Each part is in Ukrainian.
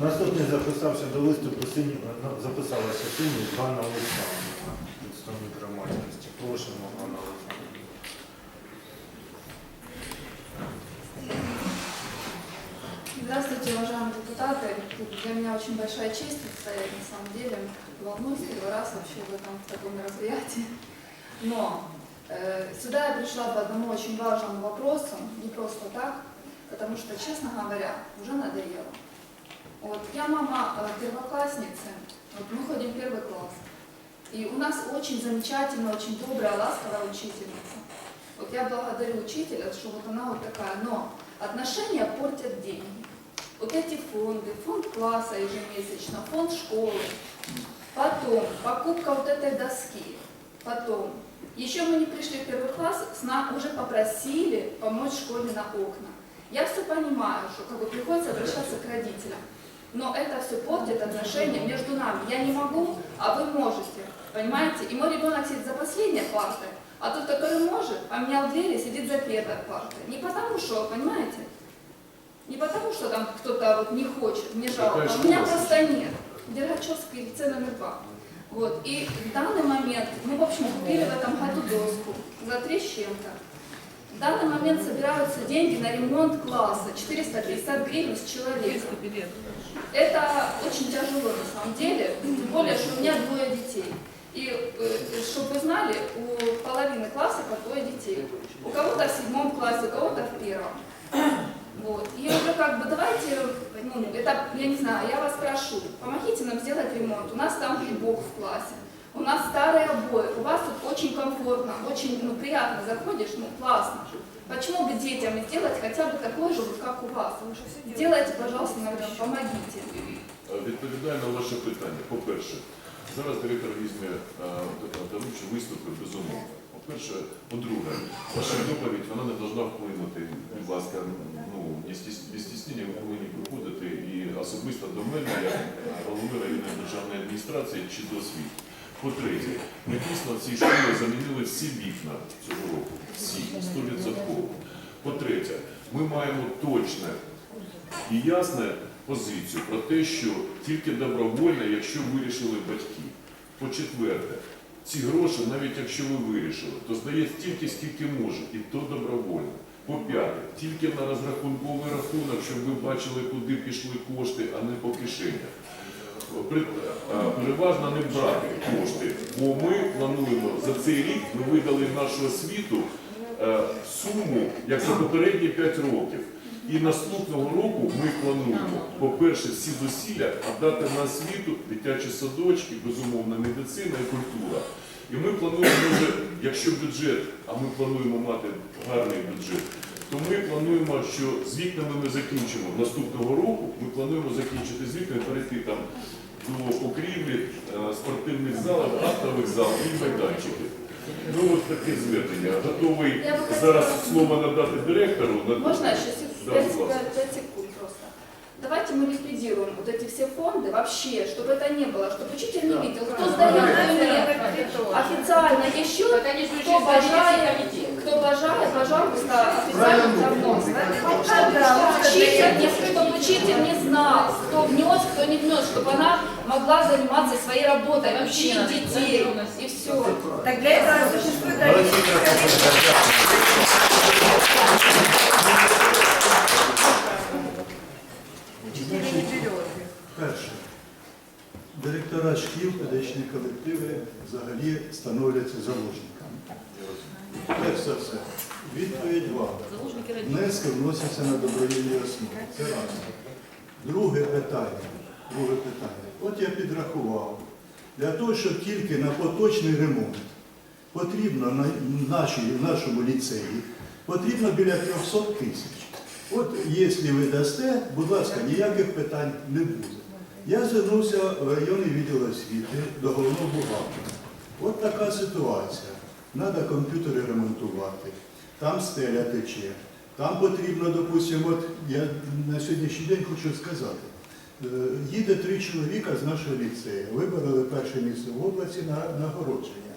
Наступний записався до виступу синій, записалася синій Ганна Олександрівна, представник громадськості. Просимо, Ганна Олександрівна. Здравствуйте, уважаемые депутаты. Для меня очень большая честь стоять на самом деле. Волнуюсь первый раз вообще в этом в таком мероприятии. Но э, сюда я пришла по одному очень важному вопросу, не просто так, потому что, честно говоря, уже надоело. Вот, я мама э, первоклассницы, вот мы ходим в первый класс. И у нас очень замечательная, очень добрая, ласковая учительница. Вот я благодарю учителя, что вот она вот такая, но отношения портят деньги. Вот эти фонды, фонд класса ежемесячно, фонд школы, потом покупка вот этой доски, потом. Еще мы не пришли в первый класс, с нам уже попросили помочь школе на окна. Я все понимаю, что как бы приходится обращаться к родителям. Но это все портит отношения между нами. Я не могу, а вы можете. Понимаете? И мой ребенок сидит за последней партой, а тот, который может, поменял двери, сидит за первой партой. Не потому что, понимаете? Не потому что там кто-то вот не хочет, не жалко. Какая У меня просто нет. Дергачевский лицей номер два. Вот. И в данный момент мы, в общем, купили в этом году доску за три с чем-то. В данный момент собираются деньги на ремонт класса, 450 гривен с человека. Это очень тяжело на самом деле, тем более, что у меня двое детей. И, чтобы вы знали, у половины класса по двое детей. У кого-то в седьмом классе, у кого-то в первом. Вот. И уже как бы давайте, ну, это, я не знаю, я вас прошу, помогите нам сделать ремонт. У нас там грибок в классе. У нас старые обои, у вас тут очень комфортно, очень ну, приятно заходишь, ну классно. Почему бы детям не сделать хотя бы такой же, вот, как у вас? Сделайте, пожалуйста, наверное, помогите. Е, Відповідаю на ваше питання. По-перше, зараз директор візьме тому, що виступив безумовно. По-перше, по-друге, ваша доповідь вона не повинна вплинути. Будь ласка, ну не стіс- без стіснення ви повинні приходити і особисто до мене, як голови районної державної адміністрації чи до освіти. По-третє, ми дійсно в цій школі замінили всі вікна цього року. Всі, 100%. По-третє, ми маємо точне і ясне позицію про те, що тільки добровольно, якщо вирішили батьки. По-четверте, ці гроші, навіть якщо ви вирішили, то здається стільки, скільки може, і то добровольно. По-п'яте, тільки на розрахунковий рахунок, щоб ви бачили, куди пішли кошти, а не по кишенях. А, Переважно не брати кошти, бо ми плануємо за цей рік, ми видали нашу освіту е, суму, як за попередні 5 років. І наступного року ми плануємо, по-перше, всі зусилля віддати на освіту, дитячі садочки, безумовно, медицина і культура. І ми плануємо, може, якщо бюджет, а ми плануємо мати гарний бюджет, то ми плануємо, що з вікнами ми закінчимо наступного року. Ми плануємо закінчити з вікнами, перейти там до покрівлі, е, спортивних залів, актових залів і майданчиків. Ну от таке звернення. Готовий Я би хотіла- зараз слово надати директору. на- Можно еще сек- Да, пять, пожалуйста. пять- пять секунд просто? Давайте мы ликвидируем вот эти все фонды вообще, чтобы это не было, чтобы учитель не видел, кто сдает, кто нет. Официально еще, кто бажает, кто бажает, пожалуйста, официально там внос. Чтобы учитель, не, чтобы учитель не знал, кто внес, кто не внес, чтобы она могла заниматься своей работой, учить детей и все. Так для этого существует Олексій Красновський, учитель не берет. Перше. Директора шкіл, педагогічні колективи взагалі становляться заложниками. Перш за все, відповідь вам. Внески вносяться на добровільній основі. Це раз. Друге питання. Друге питання. От я підрахував. Для того, щоб тільки на поточний ремонт потрібно на нашій, в нашому ліцеї потрібно біля 300 тисяч. От якщо ви дасте, будь ласка, ніяких питань не буде. Я звернувся в районний відділ освіти до головного бухгалтера. От така ситуація. Треба комп'ютери ремонтувати, там стеля тече, там потрібно, допустимо, от я на сьогоднішній день хочу сказати, е, їде три чоловіка з нашого ліцею, вибороли перше місце в області на нагородження.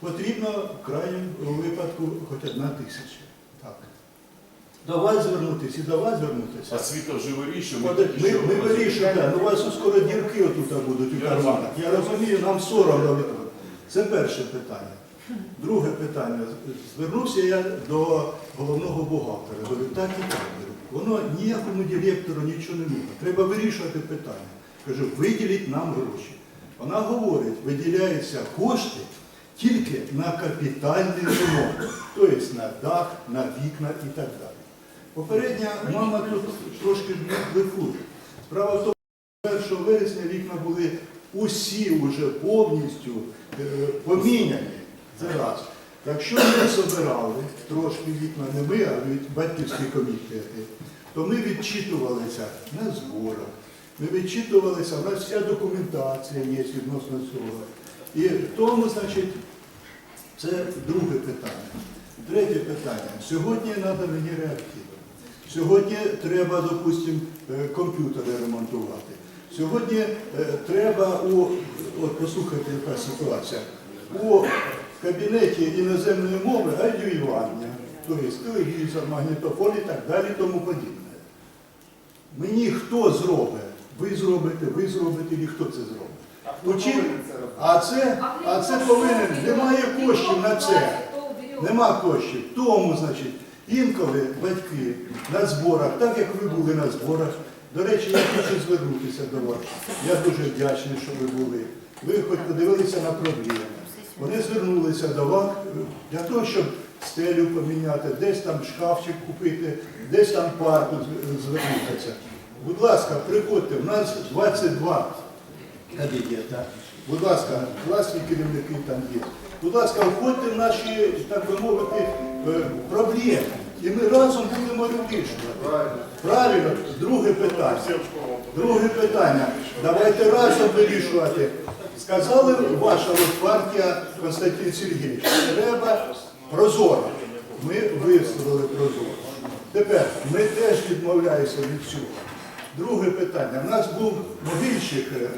Потрібно в крайньому випадку хоч одна тисяча. Так. до вас звернутися і до вас звернутися. Освіта вже вирішує. Ми, ми вирішуємо, да, ну у вас скоро дірки отут будуть у карманах. Я розумію, нам соромно. Це перше питання. Друге питання. Звернувся я до головного бухгалтера. Так і так. Воно ніякому директору нічого не нужно. Треба вирішувати питання. Кажу, виділіть нам гроші. Вона говорить, виділяються кошти тільки на капітальний ремонт, тобто на дах, на вікна і так далі. Попередня мама тут трошки блефує. Справа в тому, що 1 вересня вікна були усі вже повністю е, поміняні. Це раз. Якщо ми собирали трошки вікна, не ми, а від батьківські комітети, то ми відчитувалися на зборах, ми відчитувалися, у нас вся документація є відносно цього. І тому, значить, це друге питання. Третє питання. Сьогодні треба мені реактиви. Сьогодні треба, допустимо, е, комп'ютери ремонтувати. Сьогодні е, треба у, от послухайте, яка ситуація, у кабінеті іноземної мови радіювання, тобто телевізор, магнітофон і так далі, тому подібне. Мені хто зробить? Ви зробите, ви зробите, і хто це зробить? Учи- А це, а це повинен, немає коштів на це. Нема коштів. Тому, значить, інколи батьки на зборах, так як ви були на зборах, до речі, я хочу звернутися до вас. Я дуже вдячний, що ви були. Ви хоч подивилися на проблеми. Вони звернулися до вас е, для того, щоб стелю поміняти, десь там шкафчик купити, десь там парту з- звернутися. Будь ласка, приходьте, в нас 22 кабінета. Будь ласка, класні керівники там є. Будь ласка, входьте в наші, так би мовити, е, проблеми. І ми разом будемо вирішувати. Правильно? Друге питання. Друге питання. Давайте разом вирішувати. Сказали ваша партія Константин Сергійович, треба прозоро. Ми висловили прозоро. Тепер ми теж відмовляємося від цього. Друге питання. У нас був могильщик е,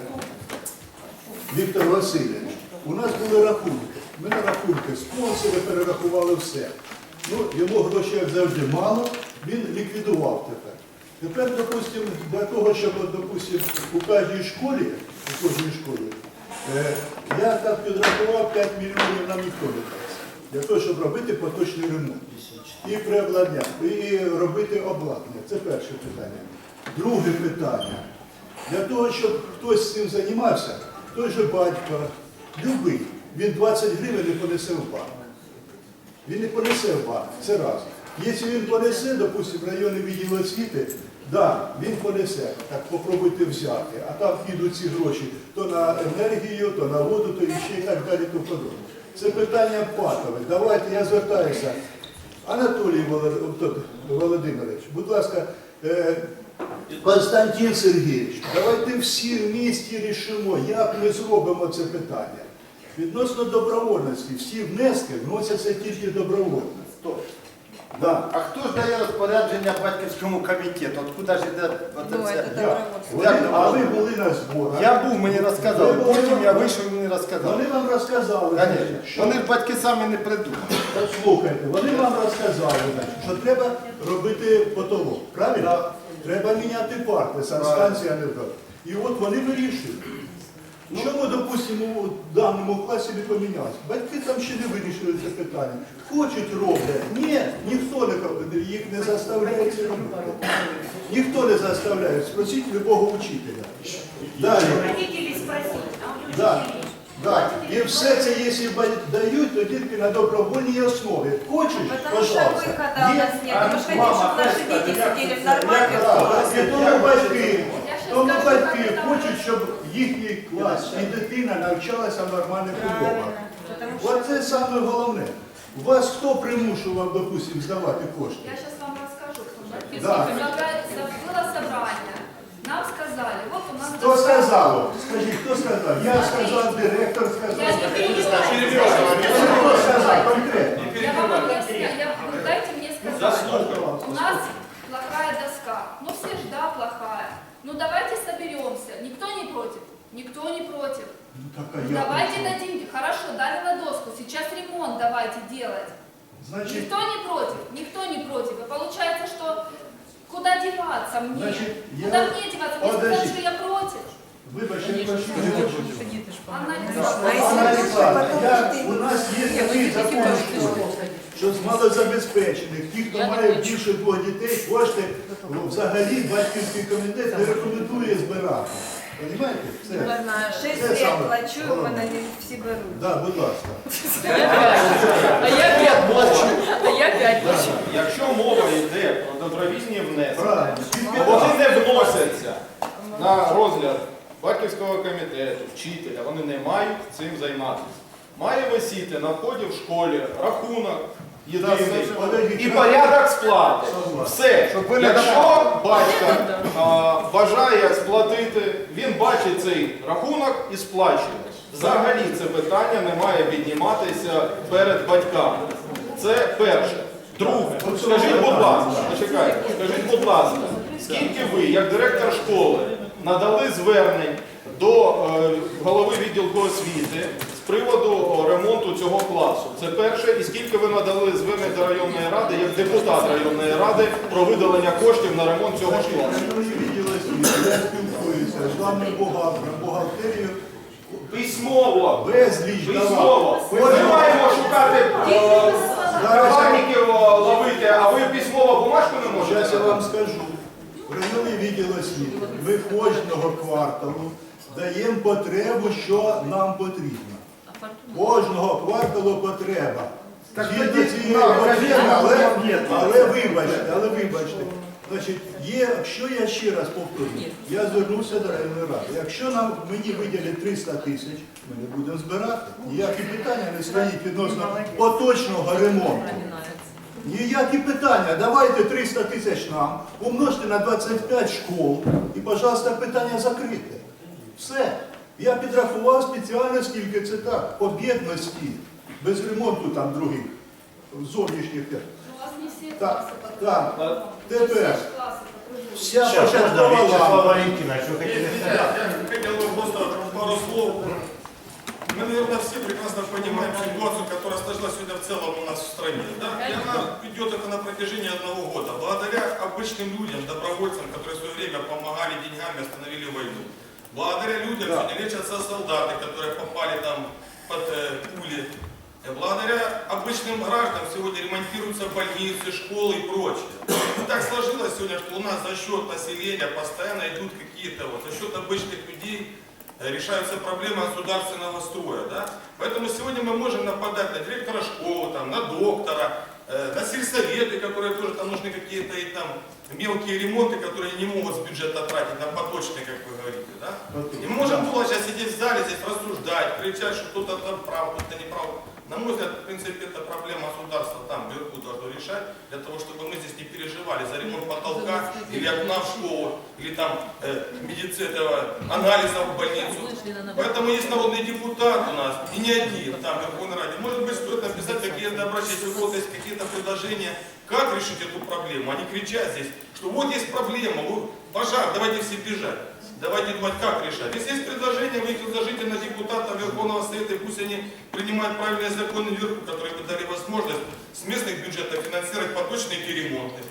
Віктор Васильович. У нас були рахунки. Ми на рахунки спонсори перерахували все. Ну, йому грошей, як завжди, мало, він ліквідував тепер. Тепер, допустимо, для того, щоб, допустимо, у кожній школі, у кожній школі, я так підрахував 5 мільйонів нам ніхто. Для того, щоб робити поточний ремонт. І приобладнання, і робити обладнання. Це перше питання. Друге питання. Для того, щоб хтось цим займався, той же батько, любий, він 20 гривень не понесе в банк. Він не понесе в банк, це раз. Якщо він понесе, допустимо, в районний відділ освіти, да, він понесе, так попробуйте взяти, а там підуть ці гроші то на енергію, то на воду, то ще і так далі, то подобне. Це питання патове. Давайте я звертаюся. Анатолій Володимирович, будь ласка, е, Константин Сергійович, давайте всі в місті рішимо, як ми зробимо це питання. Відносно добровольності, всі внески вносяться тільки добровольно. Да. А хто ж дає розпорядження батьківському комітету? Откуда ж іде оце Ну, все? Я. добровольство. А ви були на зборах. Я був, мені Ви розказали, були потім на- я вийшов і мені розказали. Вони вам розказали, Конечно. значить, що Вони ж батьки самі не придумали. Послухайте, вони вам розказали, значить, що треба робити потолок. Правильно? Треба міняти парки, санстанція не так. І от вони вирішують. Чому, допустимо, у даному класі не помінялось? Батьки там ще не вирішили це питання. Хочуть роблять. Ні, ніхто не робить, їх не заставляє це робити. Ніхто не заставляє. Спросіть любого учителя. Далі. Родителей спросить, а у людей Да. есть. Да. І все це, якщо ба- дають, то тільки на добровольній основі. Хочеш, Потому что пожалуйста. выхода у Є? нас нет. Мы же хотим, мама, чтобы наши хай дети скажет, сидели в як це- нормальных Так, классах. І тому батьки, Я щас тому скажу, батьки як це хочуть, там щоб їхній клас і дитина навчалася в нормальних умовах. Правильно. Потому что Оце саме головне. Вас хто примушував, допустим, здавати кошти? Я сейчас вам расскажу. Да. Собрали- Было собрание. Нам сказали, вот у нас... Хто сказав? Скажіть, хто сказав? Я сказав, директор Я сказав. не перебиваю. Хто сказав конкретно? Я вам объясню, я, вы дайте мне сказать. У нас Ну давайте соберемся. Никто не против. Никто не против. Ну, так, а я Давайте при чому? дадим, хорошо, дали на доску. Сейчас ремонт давайте делать. Значить, Никто не против, никто не против. И получается, что куда деваться мне? Значит, я- Куда мне деваться? Сказали, Подожди. что я против. вибачте, я прошу. Анна я, у нас є такий закон у школі, що з малозабезпечених, ті, хто має більше двох дітей, кошти ну, взагалі батьківський комітет не рекомендує збирати. Понімаєте? Це. Шесть Це лет саме плачу, головне. мене не всі беруть. Да, будь ласка. А я п'ять плачу. А я п'ять плачу. Якщо мова йде про добровільні внески, Правильно. вони не вносяться на розгляд батьківського комітету, вчителя, вони не мають цим займатися. Має висіти на вході в школі рахунок єдиний і порядок сплати. Все. Якщо батько а, бажає сплатити, він бачить цей рахунок і сплачує. Взагалі це питання не має підніматися перед батьками. Це перше. Друге, скажіть, будь ласка, почекайте, скажіть, будь ласка, скільки ви, як директор школи, надали звернень до е, голови відділку освіти приводу ремонту цього класу? Це перше. І скільки ви надали звернень до районної ради, як депутат районної ради, про виділення коштів на ремонт цього ж класу? Я спілкуюся з главним бухгалтером, бухгалтерією, Письмово! безліч. Письмово! Ми не маємо шукати е, ловити, а ви письмово бумажку не Зараз можете? я вам скажу. В районний відділ освіти ми кожного кварталу даємо потребу, що нам потрібно. Кожного кварталу потреба. Так Згідно тоді цієї потреби, але, але вибачте, але вибачте. Значить, є, якщо я ще раз повторю, я звернувся до районної ради. Якщо нам мені виділять 300 тисяч, ми не будемо збирати. Ніякі питання не стоїть відносно поточного ремонту. Ніякі питання. Давайте 300 тисяч нам, умножте на 25 школ і, пожалуйста, питання закрите. Все. Я підрахував спеціально, скільки це так, по бідності, без ремонту там других, зовнішніх. У вас не все Так, классы так, подружились. тепер. Классы подружились. Вся Сейчас, можно, початкова Вячеслав лампа. Валентинович, вы хотели сказать? Я хотел бы просто пару слов. Мы, наверное, все прекрасно понимаем ситуацию, которая сложилась сегодня в целом у нас в стране. Да? И она идет это на протяжении одного года. Благодаря обычным людям, добровольцам, которые в свое время помогали деньгами, остановили войну. Благодаря людям сегодня лечатся солдаты, которые попали там под э, пули. Э, Благодаря обычным гражданам сегодня ремонтируются больницы, школы и прочее. И так сложилось сегодня, что у нас за счет населения постоянно идут какие-то, вот, за счет обычных людей э, решаются проблемы государственного строя. Да? Поэтому сегодня мы можем нападать на директора школы, там, на доктора, э, на сельсоветы, которые тоже там нужны какие-то и там мелкие ремонты, которые не могут с бюджета тратить на поточные, как вы говорите. Да? И мы можем было сейчас сидеть в зале, здесь рассуждать, кричать, что кто-то там прав, кто-то не прав. На мой взгляд, в принципе, это проблема государства там вверху должно решать, для того, чтобы мы здесь не переживали за ремонт потолка, или окна в школу, или там э, медици- этого, анализа в больницу. Поэтому есть народный депутат у нас, и не один, там, в Верховной Раде. Может быть, стоит написать какие-то обращения, у кого-то есть какие-то предложения, как решить эту проблему, а не кричать здесь, что вот есть проблема, вот пожар, давайте все бежать. Давайте думать, как решать. Если есть предложения, вы их изложите на депутатов Верховного Совета, и пусть они принимают правильные законы вверху, которые бы дали возможность с местных бюджетов финансировать поточные эти ремонты.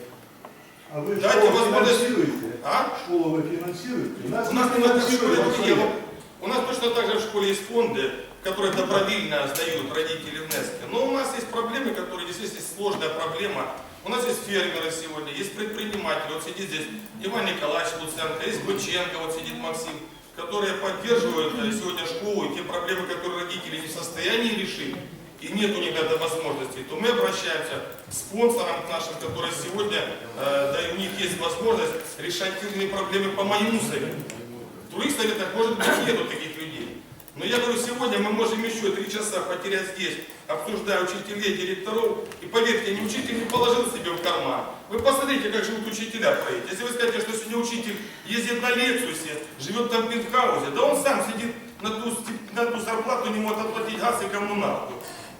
А ви Дайте школу возможность- фінансуєте? А? Школу ви фінансуєте? У нас не надо в школе другие. У нас точно так же в школе есть фонды, которые добровольно сдают родители внески. Но у нас есть проблемы, которые действительно есть сложная проблема. у нас есть фермеры сегодня, есть предприниматели. Вот сидит здесь Иван Николаевич Луценко, есть Быченко, вот сидит Максим, которые поддерживают э, сегодня школу и те проблемы, которые родители не в состоянии решить, и нет у них этой возможности, то мы обращаемся к спонсорам нашим, которые сегодня, э, да и у них есть возможность решать те проблемы по моему совету. В других советах, может быть, нету таких. Но я говорю, сегодня мы можем еще три часа потерять здесь, обсуждая учителей, директоров. И поверьте, ни учитель не положил себе в карман. Вы посмотрите, как живут учителя проекте. Если вы скажете, что сегодня учитель ездит на Лексусе, живет там в пентхаусе, да он сам сидит на ту, на ту зарплату, не может оплатить газ и коммуналку.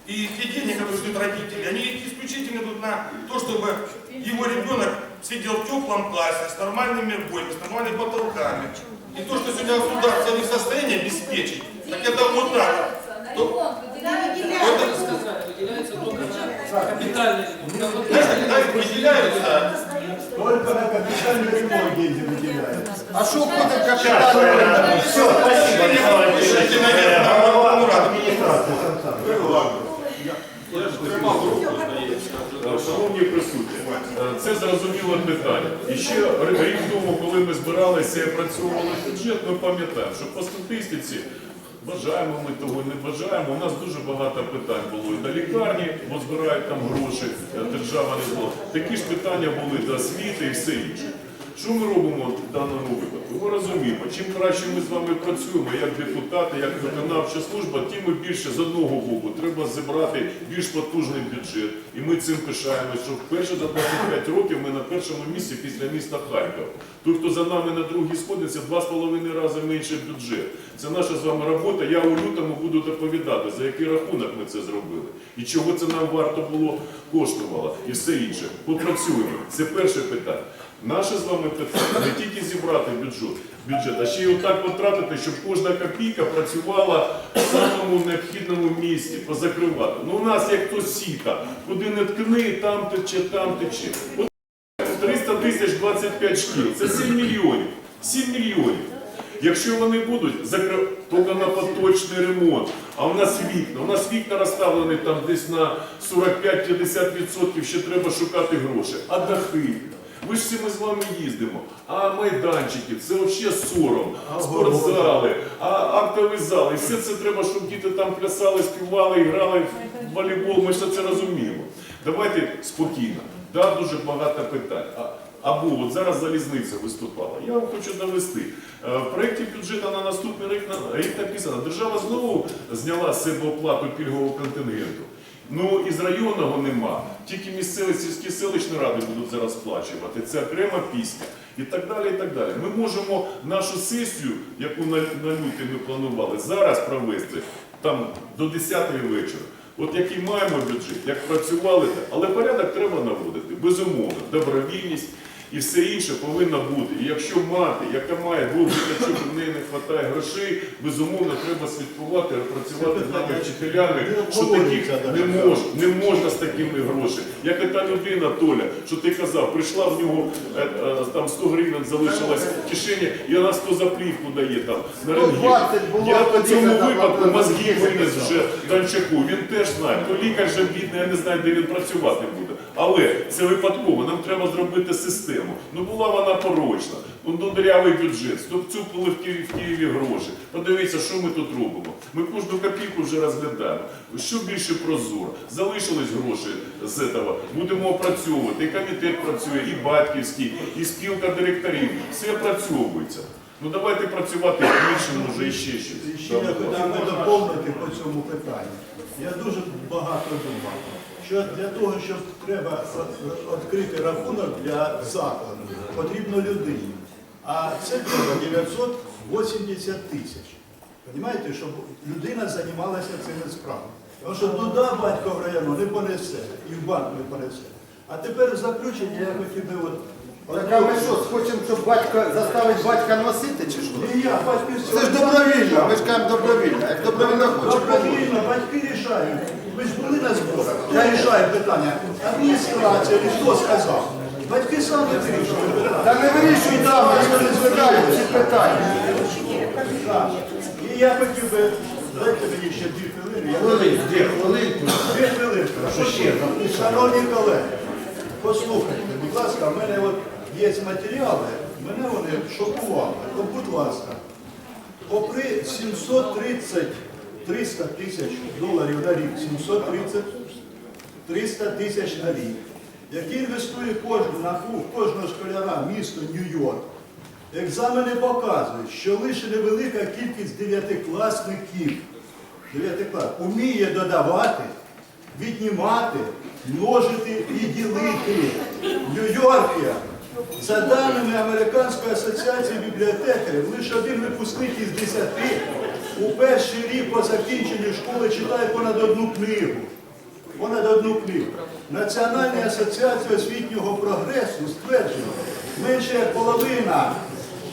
И те деньги, которые ждут родители, они исключительно идут на то, чтобы его ребенок сидел в теплом классе, с нормальными обоями, с нормальными потолками. И то, что сегодня государство не в состоянии обеспечить, так это вот так. То, это, выделяются только на капитальный ремонт. Знаешь, только на капитальные ремонт деньги выделяются. А что это капитальный ремонт? Все, спасибо, Пишите, наверное, администрация. Я же тримал руку, Шановні присутні, це зрозуміле питання. І ще рік тому, коли ми збиралися і опрацьовували бюджет, ми пам'ятаємо, що по статистиці бажаємо ми того, не бажаємо. У нас дуже багато питань було і до лікарні, бо збирають там гроші, держава не було. Такі ж питання були до освіти і все інше. Що ми робимо в даному випадку? Ми розуміємо, чим краще ми з вами працюємо як депутати, як виконавча служба, тим ми більше з одного боку треба зібрати більш потужний бюджет. І ми цим пишаємося, що вперше за 25 років ми на першому місці після міста Харкова. Той, хто за нами на другій сходиться, два з половиною рази менший бюджет. Це наша з вами робота. Я у лютому буду доповідати, за який рахунок ми це зробили і чого це нам варто було коштувало, і все інше. Попрацюємо. Це перше питання. Наше з вами питання не тільки зібрати бюджет, бюджет, а ще й отак потратити, щоб кожна копійка працювала в самому необхідному місці, позакривати. Ну у нас як то сіта, куди не ткни, там тече, там тече. От 300 тисяч 25 шкіл, це 7 мільйонів. 7 мільйонів. Якщо вони будуть закрив тільки на поточний ремонт, а у нас вікна, у нас вікна розставлені там десь на 45-50%, ще треба шукати гроші. А дахи. Ви ж всі ми з вами їздимо. А майданчики, це взагалі сором. Спортзали, а актові зали. І все це треба, щоб діти там плясали, співали, грали в волейбол. Ми ж це розуміємо. Давайте спокійно. Да, дуже багато питань. Або от зараз залізниця виступала. Я вам хочу довести. Е, В проєкті бюджету на наступний рік, рік написано, держава знову зняла з себе оплату пільгового контингенту. Ну і з районного нема. Тільки місцеві сільські селищні ради будуть зараз сплачувати. Це окрема пісня. І так далі. і так далі. Ми можемо нашу сесію, яку на, на лютий ми планували, зараз провести там до 10 вечора. От який маємо бюджет, як працювали, але порядок треба наводити. Безумовно, добровільність і все інше повинно бути. І якщо мати, яка має двох діточок, в неї не вистачає грошей, безумовно, треба слідкувати, працювати з нами вчителями, що таких не можна, не можна з такими грошей. Як і та людина, Толя, що ти казав, прийшла в нього е, е, там 100 гривень залишилось в кишені, і вона 100 за плівку дає там на рентген. Я по цьому випадку мозги винес вже Данчаку. Він теж знає, то лікар же бідний, я не знаю, де він працювати буде. Але це випадково, нам треба зробити систему. Ну була вона порочна, ну ну, бюджет, вцюпили в Києві, в Києві гроші. Подивіться, що ми тут робимо. Ми кожну копійку вже розглядаємо. Що більше прозоро? Залишились гроші з цього. Будемо опрацьовувати. І комітет працює, і батьківський, і спілка директорів. Все опрацьовується. Ну давайте працювати більше, може, і ще щось. Ще я хотів би доповнити по цьому питанню. Я дуже багато думав, що для того, щоб треба відкрити рахунок для закладу, потрібно людині. А це треба 980 тисяч. Понимаєте, щоб людина займалася цими справами. Тому що туди батько в району не понесе, і в банк не понесе. А тепер заключення я хотів би от. Так а ми що, хочемо, щоб батька заставити батька носити чи що? Ні, я батьківського. Це ж добровільно, ми ж кажемо добровільно. Як добровільно хоче. Добровільно, батьки рішають. Ви ж були на зборах. Хто рішає питання? Адміністрація, чи хто сказав? Батьки самі вирішують. Та не вирішуй там, ніхто не звертає ці питання. Так. І я хотів би, дайте мені ще дві хвилини. Я- дві хвилинки. Дві хвилинки. Що ще? Шановні колеги, послухайте, будь ласка, в мене от є матеріали, мене вони шокували. То, будь ласка, попри 730 300 тисяч доларів на рік, 730 300 тисяч на рік, які інвестує кожен на кожного школяра місто Нью-Йорк. Екзамени показують, що лише невелика кількість дев'ятикласників дев'ятиклас уміє додавати, віднімати, множити і ділити. Нью-Йоркі, за даними Американської асоціації бібліотекарів, лише один випускник із десяти у перший рік по закінченню школи читає понад одну книгу. Понад одну книгу. Національна асоціація освітнього прогресу стверджує, менше як половина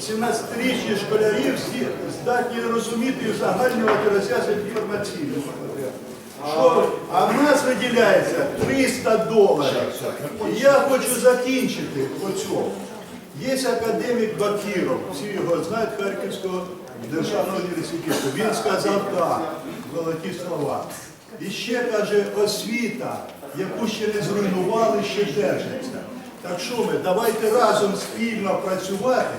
17-річних школярів всі здатні розуміти і узагальнювати інформаційного матеріалу. А в нас виділяється 300 доларів. Я хочу закінчити по цьому. Є академік Бакіров, всі його знають Харківського державного університету. Він сказав так, золоті слова. І ще каже, освіта, яку ще не зруйнували, ще держиться. Так що ми, давайте разом спільно працювати,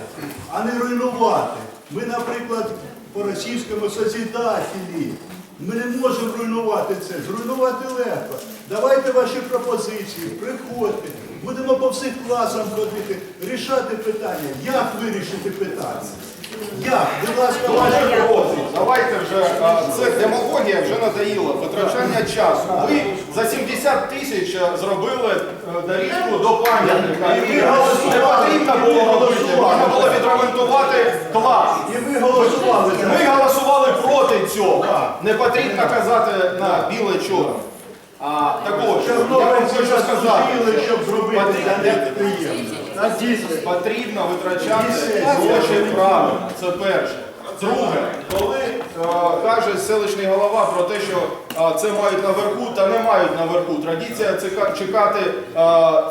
а не руйнувати. Ми, наприклад, по російському созідателі. Ми не можемо руйнувати це. Зруйнувати легко. Давайте ваші пропозиції, приходьте. Будемо по всіх класам ходити, рішати питання. Як вирішити питання? Як? Будь ласка, ваші Друзі, Давайте вже, а, це демагогія вже надоїла, витрачання часу. Ви за 70 тисяч зробили е, доріжку до пам'ятника. І ви Не голосували, потрібно було робити, можна було відремонтувати клас. І ви голосували за Ми це. голосували проти цього. Не потрібно казати на біле чорне. А, так ось, я вам хочу сказати, щоб зробити Потрібно-. Потрібно витрачати гроші правильно. Це перше. Друге, коли е, каже селищний голова про те, що е, це мають наверху та не мають наверху. Традиція це чекати е,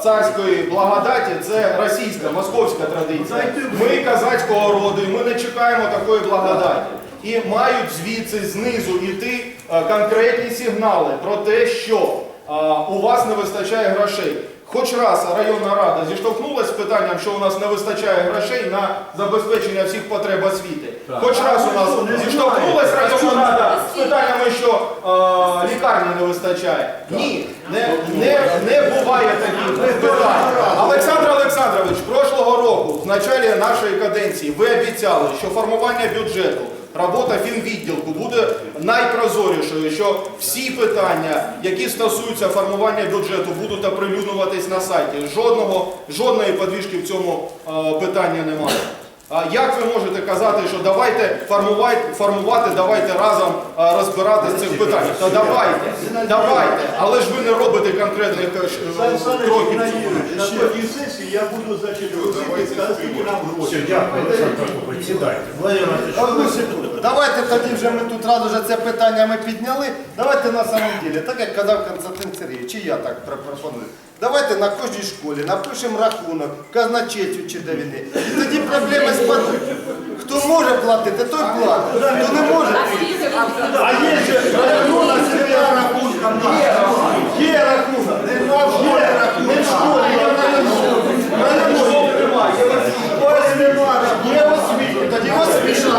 царської благодаті, це російська, московська традиція. Ми казацького роду, і ми не чекаємо такої благодаті. І мають звідси знизу йти е, конкретні сигнали про те, що е, у вас не вистачає грошей. Хоч раз районна рада зіштовхнулася з питанням, що у нас не вистачає грошей на забезпечення всіх потреб освіти. Хоч раз у нас зіштовхнулася районна рада з питаннями, що е, лікарні не вистачає. Ні, не, не, не буває таких питань. Олександр Олександрович, прошлого року, в началі нашої каденції, ви обіцяли, що формування бюджету Робота фінвідділку буде найпрозорішою, що всі питання, які стосуються формування бюджету, будуть оприлюднюватись на сайті. Жодного, жодної подвіжки в цьому е, питанні немає. А як ви можете казати, що давайте формувати, формувати давайте разом розбиратись в цих питаннях? Та давайте, давайте, але ж ви не робите конкретних е, кроків. На кожній сесії я буду значить просити сказати, нам Все, грошей. дякую, Олександр Одну секунду. Давайте тоді вже ми тут разу вже це питання ми підняли. Давайте на самом деле, так як казав Константин Сергійович, чи я так пропоную. Давайте на кожній школі напишемо рахунок, казначейцю чи де він є. І тоді проблеми господи. Хто може платити, той платить. Хто не може. А є ще рахунок є рахунка. Є рахунок. Нема в школі рахунок. Не в школі, я не можу. Я не можу. Ось нема рахунок. Є освіту. Тоді освіту.